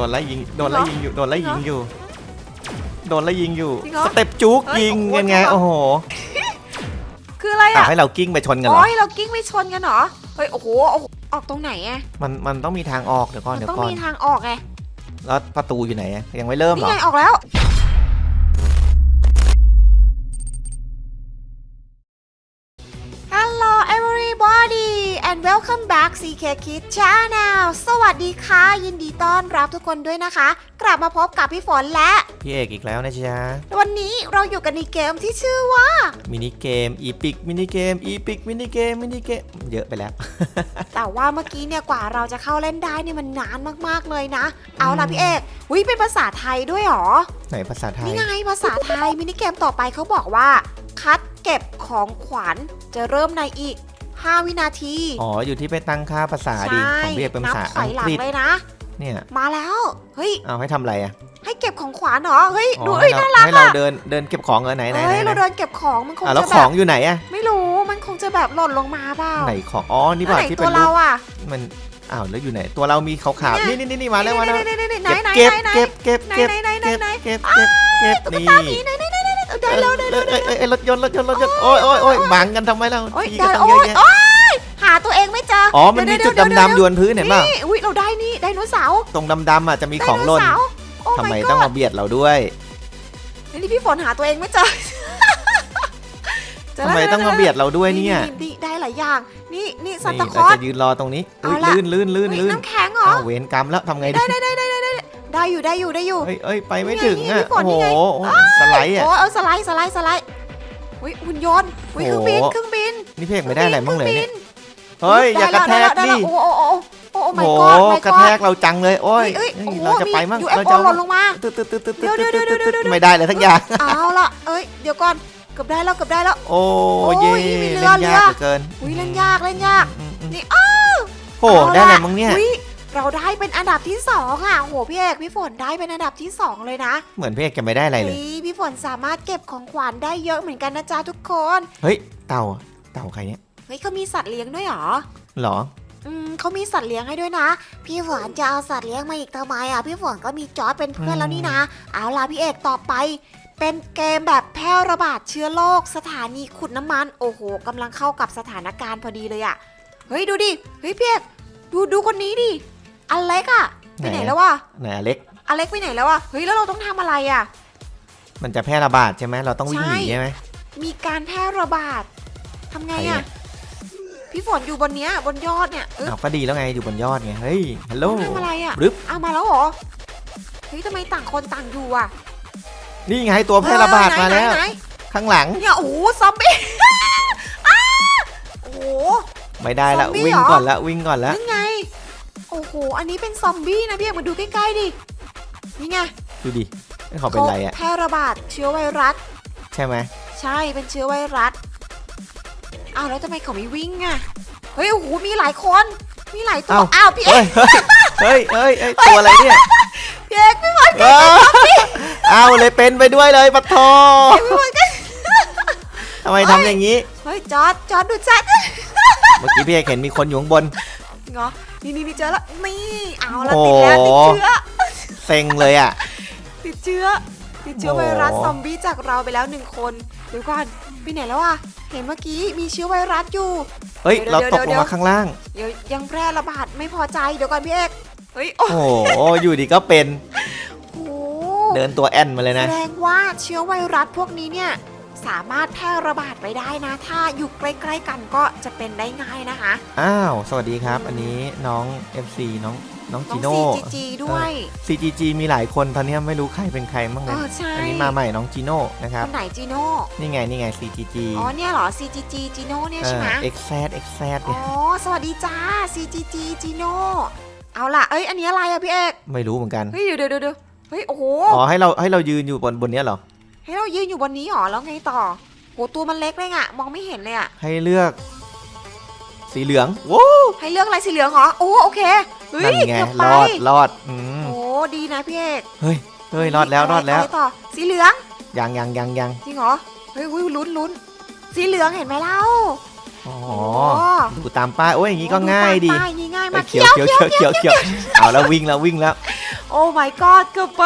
ดนไล่ยิงโดนไล่ยิงอยู่โดนไล่ยิงอยู่โดนไล่ยิงอยู่จริงเหรอสเต็ปจุกเฮ้ยยิงโอ้โหยังไงโอ้โหคืออะไรอะอะให้เรากิ้งไปชนกันเหรโอ้อยเรากิ้งไม่ชนกันเหรอ เฮ้ย โอ้โหโอ้โหออกตรงไหนอะมันมันต้องมีทางออกเดี๋ยวก่อนมันเดี๋ยวต้องก่อนมีทางออกไง แล้วประตูอยู่ไหนอะยังไม่เริ่มเหรนี่อไงออกแล้ว and welcome back CK Kids Channel สวัสดีค่ะ ยินดีต้อนรับทุกคนด้วยนะคะ กลับมาพบกับพี่ฝนและ พี่เอกอีกแล้วนะจ๊ะวันนี้เราอยู่กันในเกมที่ชื่อว่า มินิเกมอีพิกมินิเกมอีพิกมินิเกมมินิเกมเยอะไปแล้ว แต่ว่าเมื่อกี้เนี่ยกว่าเราจะเข้าเล่นได้เนี่ยมันนานมากๆเลยนะ เอาล่ะพี่เอกวิเป็นภาษาไทยด้วยเหรอ ไหนภาษาไทย นี่ไงภาษาไทยมินิเกมต่อไปเขาบอกว่า คัดเก็บของขวัญจะเริ่มในอีก 5 วินาทีอ๋อ อยู่ที่ไปตั้งค่าภาษาดิของพี่เอกเป็นภาษานับถอัอยงหลักงฤษเลยนะ เนี่ย มาแล้ว เฮ้ย เอาให้ทำอะไรอะให้เก็บของขวัญเหรอ เฮ้ยอ๋อดูให้เอ้ยเราน่ารักให้เราอะเดิน เดินเก็บของเออไหนไหนไหนเฮ้ยไหนเราเดินเก็บของ มันคงอะแล้วจะขแบอบงอยู่ไหนอะไม่รู้ มันคงจะแบบหล่นลงมาเปล่า ไหนของ อ๋อ นี่แล้วป่ะไหนที่ตัเป็วนรูเราปอะ มันอ้าวแล้วอยู่ไหนตัวเรามีขาวๆเนี่นี่ยนี่นี่มาแล้วมาแล้วไหนไหนไหนไหนไหนเก็บไหนเก็บเก็บไหนเก็บไหนไหนไหนเก็บไหนเก็บเก็บเก็บตุ๊กนี่ตาหมี ได้แล้วได้แล้วไอ้รถยนต์รถยนต์รถยนต์โอ้ยโอ้ยโอ้ยบังกันทำไมเราโอ้ยทีได้ก็ต้องโอ้เยอะแยะโอ้ยหาตัวเองไม่เจออ๋อมันมีจุดดำๆอยู่บนพื้นเห็นป่ะนี่อุ้ยเราได้นี่ไดโนเสาร์ตรงดำๆอะจะมีของหล่นทำไมต้องมาเบียดเราด้วยนี่พี่ฝนหาตัวเองไม่เจอทำไมต้องมาเบียดเราด้วยเนี่ยได้หลายอย่าง นี่นี่ซันตาคเราลอสจะยืนรอตรงนี้ลื่นลื่นลื่นลื่นน้ำแข็งเหรอเวรกรรมแล้วทำไงดีได้ได้ได้ ได้ได้ได้ได้อยู่ได้อยู่ได้อยู่ เอ้ยเอ้ยไปไม่นี่ไงถึงนี่อะ พี่ฝโอ้นโหนี่ไง สไลด์อะ โอ้เอาสไลด์สไลด์สไลด์อุ้ยหุ่นยนต์อุ้ยเครื่องบินโอ้โหเครื่องบินนี่เพกไม่ได้อะไรบ้างเลยคเนี่รื่ยบิเฮ้ย อย่ากระแทได้กแล้วได้ดิแล้วโอ้โอ้โอ้โอ้โอ้โอ้ my โห god my กระ god แทกเราจังเลย โอ้ยเอ้ยเอ้ยโอ้โหเราจะไปมั่งมีเรา UFO จะหล่นลงมา ตึ๊ดตึ๊ดตึ๊ดตึ๊ดเดี๋ยวเดี๋ยวเดี๋ยวเดี๋ยวเดี๋ยวไม่ได้เลยทั้งอย่าง เอาละเอ้ย เดี๋ยวก่อน เกือบได้แล้ว เกือบได้แล้ว โอ้โอ้ยเย่มีเรืเล่อนเรืยาอกเหลือเกินอุ้ยเล่นยาก เล่นยากอืมอืมนี่อ้าวโห ได้อะไรมั้งเนี่ย อุ๊ เราได้เป็นอันดับที่สองอะโหพี่เอกพี่ฝนได้เป็นอันดับที่สองเลยนะเหมือนเพกจะไม่ได้อะไรเลยเฮ้ยพี่ฝนสามารถเก็บของขวัญได้เยอะเหมือนกันนะจ๊ะทุกคน เฮ้ย เต่าอะเต่าใครเนี่ยเฮ้ยเขามีสัตว์เลี้ยงด้วยเหรอ หรอ อืมเขามีสัตว์เลี้ยงให้ด้วยนะ พี่ฝนจะเอาสัตว์เลี้ยงมาอีกทำไมอะ พี่ฝนก็มีจอร์ดเป็นเพื่อนแล้วนี่นะ เอาล่ะพี่เอกต่อไป เป็นเกมแบบแพร่ระบาดเชื้อโรคสถานีขุดน้ำมัน โอ้โหกำลังเข้ากับสถานการณ์พอดีเลยอะ เฮ้ยดูดิ เฮ้ยพี่เอกดูดูคนนี้ดิ อเล็กอะไปไหนไหนแล้ววะไหนอเล็ก อเล็กไปไหนแล้วอะเฮ้ยแล้วเราต้องทำอะไรอะมันจะแพร่ระบาดใช่ไหมเราต้องวิ่งหนีใช่ใช่ไหม มีการแพร่ระบาดทำไงใครอะอะ พี่ฝนอยู่บนเนี้ยบนยอดเนี่ยเอออ้าวก็ดีแล้วไงอยู่บนยอดไง เฮ้ย ฮัลโหลทำอะไรอะ รึบเอามาแล้วเหรอเฮ้ยทำไมต่างคนต่างอยู่อะนี่ไงตัวแพร่ระบาดเออมาไหนแล้วไหนข้างหลัง เนี่ยโอ้โหซอมบี้ อ้าโอ้โห ไม่ได้ละซอมบี้วิ่งเหรอ ก่อนละวิ่งก่อนละนี่ไง โอ้โห อันนี้เป็นซอมบี้นะพี่เอกมาดูใกล้ๆดิ นี่ไงดูดิไม่ขอเป็นไรอะแพร่ระบาดเชื้อไวรัส ใช่ไหม ใช่ เป็นเชื้อไวรัส อ้าวแล้วทำไมเขาไม่วิ่งอะเฮ้ย โอ้โห มีหลายคน มีหลายตัว อ้าวพี่เอเฮ้กยเฮ้ยเฮ้ยเฮ้ยเฮ้ยตัวอะไรเนี่ยพี่เอกพี่บอลเออเอาเลยเป็นไปด้วยเลยปะโทพี่บอลกันทำไมทำอย่างนี้ เฮ้ยจอร์ดจอร์ดดูชัดเมื่อกี้พี่เอกเห็นมีคนอยู่ข้างบนเหรอ นี่นี่นี่เจอแล้วนี่เอาละโอ้ติดแล้วติดเชื้อเซ็งเลยอะติดเชื้อติดเชื้อโอ้ไวรัสซอมบี้จากเราไปแล้วหนึ่งคนเดี๋ยวก่อนไปไหนแล้วอะเห็นเมื่อกี้มีเชื้อไวรัสอยู่เฮ้ยเดี๋ยวเราเดี๋ยวตกลเดี๋งยวมาข้างล่างเดี๋ยวยังแพร่ระบาดไม่พอใจเดี๋ยวก่อนพี่เอกเฮ้ยโอ้โอ้โหอยู่ดีก็เป็นโหเดินตัวแอนมาเลยแสนะดงว่าเชื้อไวรัสพวกนี้เนี่ย สามารถแพร่ระบาดไปได้นะ ถ้าอยู่ใกล้ๆกันก็จะเป็นได้ง่ายนะคะ อ้าว สวัสดีครับ อันนี้น้อง FC น้องน้องน้อจีงโน่ CGG ด้วย CGG มีหลายคนตอนนี้ไม่รู้ใครเป็นใครบ้างเอเลยอใช่ อันนี้มาใหม่น้องจีโน่นะครับคนไหนจีโน่นี่ไงนี่ไง CGG อ๋อเนี่ยเหรอ CGG จีโน่เนี่ยเอใช่อไหม XZ XZ อ๋เนี่ยอสวัสดีจ้า CGG จีโน่เอาล่ะ เอ้ย อันนี้อะไรอะพี่เอก ไม่รู้เหมือนกัน เฮ้ย เดี๋ยวเดี๋ยวเดี๋ยวเฮ้ย โอ้โห อ๋อให้เราให้เรายืนอยู่บนบนเนี้ยเหรอ ให้เรายืนอยู่บนนี้หรอแล้วไงต่อโหตัวมันเล็กเลยอะมองไม่เห็นเลยอะให้เลือก สีเหลืองโว้ให้เลือกอะไรสีเหลืองเหรอโอ้โอเคเฮ้ยนั่นไงเกือบไปรอดรอดอืมโอ้ดีนะพี่เอกเฮ้ยเฮ้ยรอดแล้วรอดแล้วะไต่อสีเหลืองยังยังยังยังจริงเหรอเฮ้ยอุ้ยลุ้นลุ้นสีเหลืองเห็นไหมเล่าอ๋อโอ้ดูตามป้ายโอ้ยอย่างนี้ก็ง่ายดีป้ายนี่ง่ายเอ้มายกเขียวเขียวเขียวเขียวเขียวเอาแล้ววิ่งแล้ววิ่งแล้ว โอ้ my god เกือบไป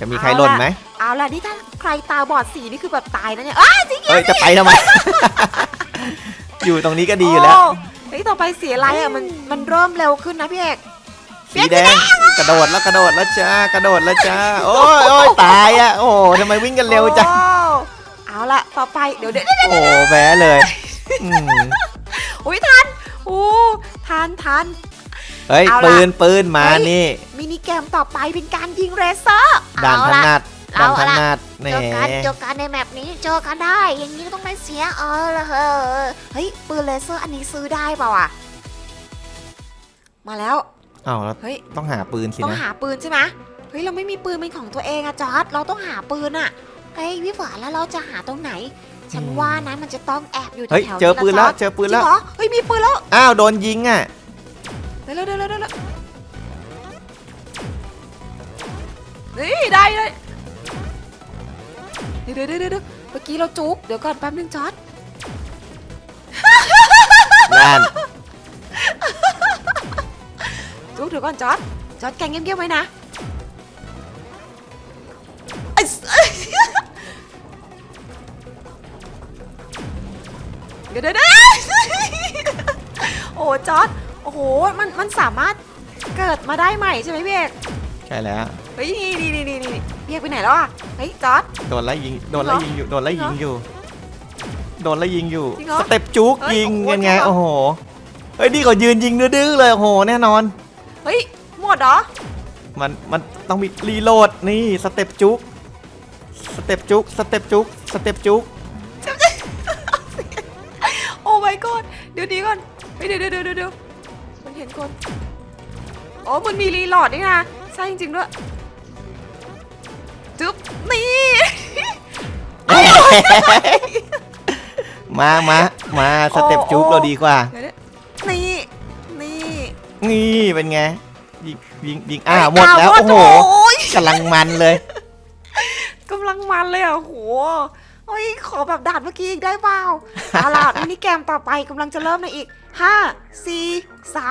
จะมีใครหล่นไหมเอาล่ะนี่ถ้าใค รตาบอดสีนี่คือแบบตายนะเนี่ยอ้าจริงเอ้ยจะไปทำไม อยู่ตรงนี้ก็ดีอยู่แล้วโเฮ้ยต่อไปสีอะไรอะมันมันเริ่มเร็วขึ้นนะพี่เอก สีแดงกระโดดแล้วกระโดดแล้วจ้ากระโดดแล้วจ้าโอ้ยโอ้ยตายอะโอ้โหทำไมวิ่งกันเร็วจังโอ้เอาล่ะต่อไปเดี๋ยวเดี๋ยวโอ้โหแพ้เลยอืมอุ้ยทันโอ้ทันทัน เฮ้ยเอาล่ะปืนปืนมาเฮ้ย นี่มินิเกมต่อไปเป็นการยิงเรเซอร์ด่านเอาถล่ะนัด เอาด่านถล่ะนัดแหนเจอกันเจอกันในแมปนี้เจอกันได้ อย่างนี้ก็ต้องไม่เสียเออละเฮ้ยเฮ้ยปืนเลเซอร์อันนี้ซื้อได้เปล่าอะมาแล้วอ้าวแล้วเฮ้ยต้องหาปืนสิต้องนะหาปืนใช่ไหมเฮ้ยเราไม่มีปืนเป็นของตัวเองอะจอร์ดเราต้องหาปืนอะเฮ้ยพี่ฝาแล้วเราจะหาตรงไหน ฉันว่านะมันจะต้องแอบอยู่แถวเฮ้ยๆเจอปืนแล้วะเจอปืจอนร์ดจริแล้วงเหรอเฮ้ยมีปืนแล้วอ้าวโดนยิงอะเร็วเร็วเร็วเร็วเร็วเฮ้ยได้เลยเดี๋ยวเดี๋ยวเดี๋ยวเดี๋ยวเมื่อกี้เราจุก เดี๋ยวก่อนแป๊บนึงจอร์ดนั่นจุกเดี๋ยวก่อนจอร์ดจอร์ดแกงเงียบๆไว้นะไอ้สเดี๋ยวเดี๋ยวเดี๋ยวโอ้จอร์ดโอ้โห มันมันสามารถเกิดมาได้ใหม่ใช่ไหมพี่เอกใช่แล้ว เฮ้ยนี่นี่นี่นี่นี่พี่เอกไปไหนแล้วอะ เฮ้ยจอร์ด โดนไล่ยิงโดนไล่ยิงอยู่โดนไล่ยิงอยู่ โดนไล่ยิงอยู่จริงเหรอสเต็ปจุกเฮ้ยยิงโอ้โหกันไงจริงเหรอ โอ้โหเฮ้ยนี่เขายืนยิงดื้อๆเลยโอ้โหแน่นอน เฮ้ยหมดเหรอมันมันต้องมีรีโหลดนี่สเต็ปจุกสเต็ปจุกสเต็ปจุกสเต็ปจุกโอ้ my god เดี๋ยวนี้ก่อนเฮ้ยเดี๋ยวเดี๋ยวเดี๋ยวเดี๋ยวมันเห็นคนอ๋อมันมีรีโหลดนี่นะใช่จริงๆด้วยจุ๊บนี่ มามามาสเต็ปจุกโอ้เราดีกว่าเดี๋ยวเดี๋ยวนี่นี่นี่เป็นไงยิงยิงยิงอ้าวหมดแล้วาวโอ้โหโอ้ยกำลังมันเลยกำลังมันเลยอะโหโอ้ยขอแบบด่านเมื่อกี้อีกได้เปล่าเอาล่ะมินิเกมต่อไปกำลังจะเริ่มในอีก 5 4 3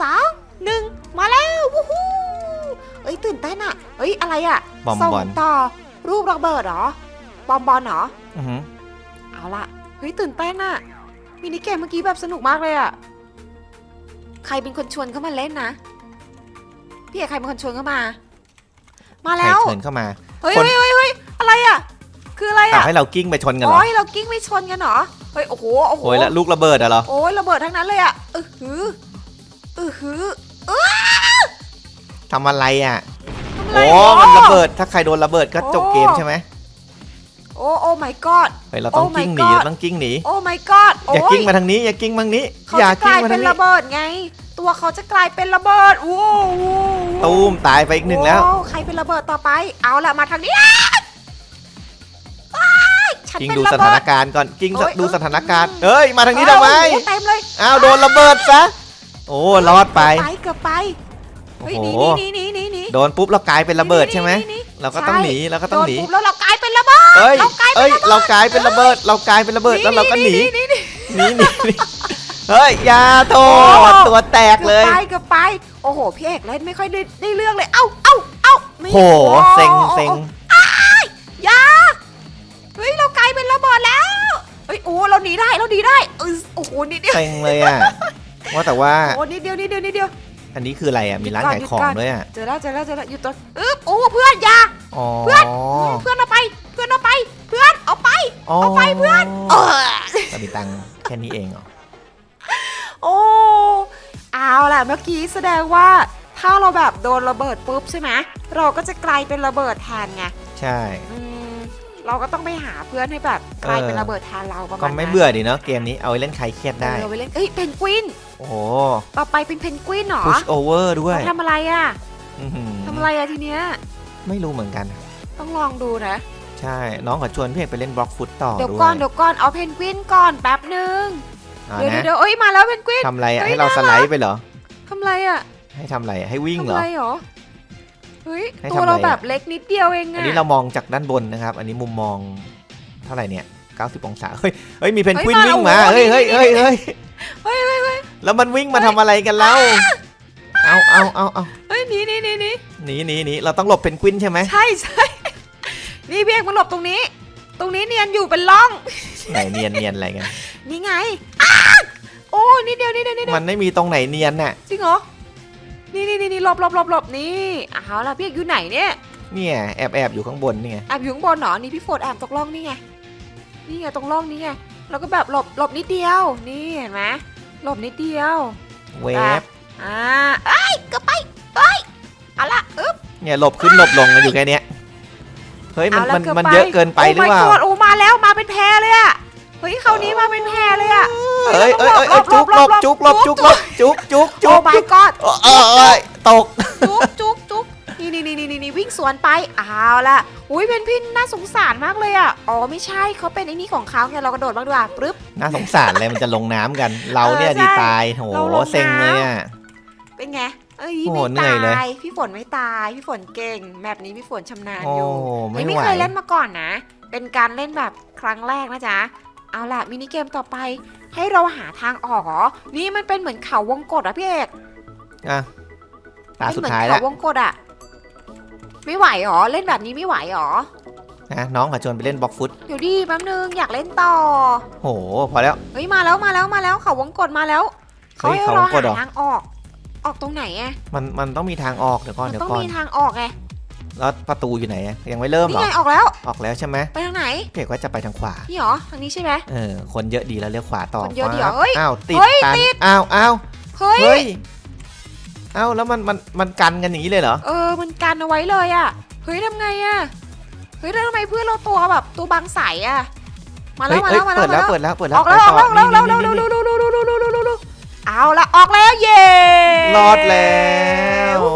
2 1มาแล้ววู้ฮู้เอ้ยตื่นเต้นอะเอ้ยอะไรอะบอมส่งบอลต่อรูประเบิดเหรอ บอมบอลเหรอ อื้อหือเอาล่ะเฮ้ยตื่นเต้นอะมินิเกมเมื่อกี้แบบสนุกมากเลยอะใครเป็นคนชวนเข้ามาเล่นนะ พี่เอกใครเป็นคนชวนเข้ามา มาใครแล้วเชิญเข้ามา เฮ้ยคน เฮ้ยเฮ้ยเฮ้ยอะไรอะคืออะไรอ้าวอะให้เรากิ้งไปชนกันเหรโอ้อยเรากิ้งไม่ชนกันเหรอเฮ้ยโอ้โหโอ้โห โอ้ยแล้วลูกระเบิดอะเหรอ โอ้ยระเบิดทั้งนั้นเลยอะเออหือเออหือทำอะไรอะ ทำอะไรโอ้ มันระเบิด ถ้าใครโดนระเบิดก็จบเกมใช่ไหม โอ้โอ้ my god เฮ้ยเราต้อง Oh my กิ้งหนี God เราต้องกิ้งหนี โอ้ my god โอ้อย่ายกิ้งมาทางนี้ อย่ากิ้งมาทางนี้ เขาอย่าจะกกิ้งลายมาเป็ทานงนี้ ระเบิดไง ตัวเขาจะกลายเป็นระเบิดโอ้โหตูมตายไปอีกหนึ่งแล้ว โอ้ใครเป็นระเบิดต่อไป เอาละมาทางนี้อ้าวอ้ายฉันกิ้งเป็นดูระสเบิถานดการณ์ก่อน กิ้งโอ้ย ดูเออสถานการณ์เฮ้ย มาทางนี้ทำไมโอ้โหเต็มเลยอ้าวโดนระเบิดซะ โอ้รอดไปไปเกือบไปเฮ้ยโอ้หนีโหหนีหนีหนีหนีโดนปุ๊บเรากลายเป็นระเบิดใช่ไหมนีเราก็ต้องหนีเราก็ต้องหนีโดนปุ๊บแล้วเรากลาย เป็นระเบิดเอ้ยเรากลายเป็นเอ้ยระเบิดเรากลายเป็นระเบิด เรากลายเป็นระเบิดแล้วเราก็หนีหนีหนีหนีหนีหนีเฮ้ยอยาโทโอ้ษตัวแตกเกืเลอบยไปเกือบไป โอ้โหพี่เอกเล่นไม่ค่อยได้ได้เรื่องเลย เอ้าเอ้าเอ้านี่โหเซ็งเซ็งอยาเฮ้ยเรากลายเป็นระเบิดแล้วเฮ้ยโอ้เราหนีได้เราหนีได้เออโอ้โหนิดเดียวเซ็งเลยอะว่าแต่ว่าโอ้นิดเดียวนิดเดียวนิดเดียวอันนี้คืออะไรอะมีร้านหยุดก่อนขายของหยุดก่อนด้วยอะเจอแล้วเจอแล้วเจอแล้วอยู่ตัวอึ๊บโอ้เพื่อนอยาอ๋อเพื่อนเพื่อนเอาไปเพื่อนเอาไปเพื่อน เอาไปเอาไปเพื่อนเออเรามีตังค์แค่นี้เองเหรอ โอ้เอาล่ะเมื่อกี้แสดงว่าถ้าเราแบบโดนระเบิดปุ๊บใช่ไหมเราก็จะกลายเป็นระเบิดแทนไงใช่ อืมเราก็ต้องไปหาเพื่อนให้แบบกลายเป็นระเบิดแทนเราประมาณก็นั้นไม่เบื่อดีเนาะเกมนี้เอาไว้เล่นใครเครียดได้ เออไปเล่นเอ้ยเพนกวิน โอ้โห ต่อไปเป็นเพนกวินเหรอ push over ด้วยเขาทำอะไรอะอื้อหือทำอะไรอะทีเนี้ย ไม่รู้เหมือนกัน ต้องลองดูนะ ใช่ น้องขอชวนพี่เอกไปเล่นบล็อกฟุตต่อเดี๋ยวด้วยก่อนเดี๋ยวก่อนเอาเพนกวินก่อนแป๊บหนึ่งอ่าเดี๋ยวนะเดี๋ยวเอ้ยมาแล้วเพนกวินทำอะไรอะเฮ้ยให้เราน่าสรักไลด์ไปเหรอ ทำอะไรอะให้ทำอะไรอะให้วิ่งทำเหรออะไรเหรอเฮ้ยให้ตัวทำอะไรเราอะ แบบเล็กนิดเดียวเองอันอะนี้เรามองจากด้านบนนะครับ อันนี้มุมมองเท่าไหร่เนี่ย 90 องศา เฮ้ย เฮ้ย มีเพนกวินเฮ้ยวิ่งมา มาเฮ้ยโอ้เฮ้ยโหเฮ้ยเฮ้ย เฮ้ย เฮ้ย เฮ้ย แล้วมันวิ่งมาทำอะไรกันแล้วเอาเอาเอาเอาเฮ้ยหนีหนีหนีหนีหนีหนีหนีเราต้องหลบเพนกวินใช่ไหม ใช่ใช่ นี่พี่เอกมาหลบตรงนี้ ตรงนี้เนียนอยู่เป็นร่อง ไหนเนียนเนียนอะไรกันนี่ไงอ้าโอ้ยนิดเดียวนิดเดียวนิดเดียวมันไม่มีตรงไหนเนียนน่ะจริงเหรอ นี่นี่นี่นี่หลบหลบหลบหลบนี่เอาล่ะพี่เอกอยู่ไหนเนี่ยเนี่ยแอบแอบอยู่ข้างบนนี่ไงแอบอยู่ข้างบนเหรอนี่พี่โฟดแอบตกร่องนี่ไง นี่ไงตรงร่องนี่ไง แล้วก็แบบหลบหลบนิดเดียว นี่เห็นไหมหลบนิดเดียวเวฟอ่าเอ้ยเก็ไปเอ้ยเอาละอึ๊บเนี่ยหลบขึ้นหลบลงกันอยู่แค่เนี้ย เฮ้ยมันเอาละมันเกือบมันไปเยอะเกินไปหรือเปล่าโ my god โอ้มาแล้วมาเป็นแพรเลยอะเฮ้ยคราวนี้มาเป็นแพรเลยอะเอ้ยเอ้ยเอ้ยเอ้ยจุกหลบจุกหลบจุกหลบจุกจุกจุโอ้ก my god เออเออเอ้ยตกจุ๊กจุ๊กจุ๊กนี่นี่นี่นี่นี่วิ่งสวนไปเอาล่ะอุ้ยเป็นพี่น่าสงสารมากเลยอะอ๋อไม่ใช่เขาเป็นไอ้นี่ของเขาไงเรากระโดดบ้างดีกว่าปึ๊บน่าสงสารเลยมันจะลงน้ำกัน เราเนี่ยเออใช่ดีตายโหเราลงน้ำเซ็งเลยอะเป็นไง เอ้ยโอ้โหไม่เหนื่อยเลยตายพี่ฝนไม่ตายพี่ฝนเก่งแบบนี้พี่ฝนชำนาญโอ้อยู่ไม่เฮ้ยไหวไม่เคยเล่นมาก่อนนะ เป็นการเล่นแบบครั้งแรกนะจ๊ะเอาล่ะมินิเกมต่อไป ให้เราหาทางออกเหรอนี่มันเป็นเหมือนเขาวงกตอะพี่เอกอะตาเป็นสุดเหมือนท้ายเขาแล้ววงกตอะไม่ไหวหรอเล่นแบบนี้ไม่ไหวหรอนะน้องขอชวนไปเล่นบล็อกฟุตเดี๋ยวดิแป๊บนึงอยากเล่นต่อโหพอแล้ว เฮ้ยมาแล้วมาแล้วมาแล้วเขาวงกดมาแล้วเขาเฮ้ยให้เขาเราวงกหาดเหรอ ทางออก ออกตรงไหนอะมันมันต้องมีทางออกเดี๋ยวก่อนมันเดี๋ยต้อวงก่อนมีทางออกไงแล้วประตูอยู่ไหนอะยังไม่เริ่มเหรนี่อไงออกแล้ว ออกแล้วใช่ไหมไปทางไหนเอกว่าจะไปทางขวานี่เหรอทางนี้ใช่ไหม เออคนเยอะดีแล้วเลี้ยวขวาต่อคนเยอะดีฟ้าเหรอเฮ้ยอ้าวติดเฮ้ยตันติด อ้าวอ้าวเฮ้ย เฮ้ยอ้าวแล้วมันมันมันกันกันอย่างนี้เลยเหรอเออมันกันเอาไว้เลยอะเฮ้ยทำไงอะเฮ้ยแล้วทำไมเพื่อนเราตัวแบบตัวบางใสอะมาแล้เฮ้วยมาเฮ้ยแล้วมาเปิแล้ดวแล้วมาเปิดแล้วเปิดแล้วออกแล้วออกแล้วออกแล้วนี่เร็วนี่เร็วนี่เร็วเร็วเร็ว เอาละออกแล้วเย้รอดแล้วโอ้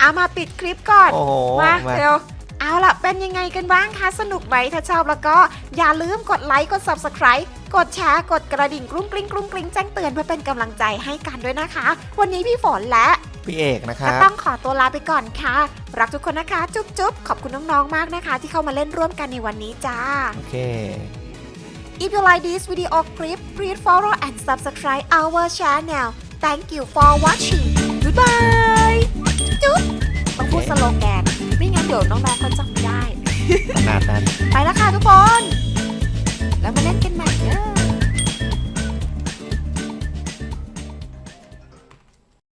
เอามาปิดคลิปก่อนโอ้โหมามาเร็วเอาล่ะ เป็นยังไงกันบ้างคะ สนุกไหม ถ้าชอบแล้วก็อย่าลืมกดไลค์ กด subscribe กดแชร์ กดกระดิ่งกรุ้งกริ้งกรุ้งกริ้งแจ้งเตือนเพื่อเป็นกำลังใจให้กันด้วยนะคะ วันนี้พี่ฝนและพี่เอกนะคก็รับต้องขอตัวลาไปก่อนค่ะ รักทุกคนนะคะ จุ๊บจุ๊บขอบคุณน้องๆมากนะคะ ที่เข้ามาเล่นร่วมกันในวันนี้จ้า โอเค If you like this video clip please follow and subscribe our channel Thank you for watching Goodbye จุ๊บต้องพูดสโลแกน ไม่งั้นเดี๋ยวน้องๆเขาจำไม่ได้ ขนาดนั้น ไปแล้วค่ะทุกคน แล้วมาเล่นกัน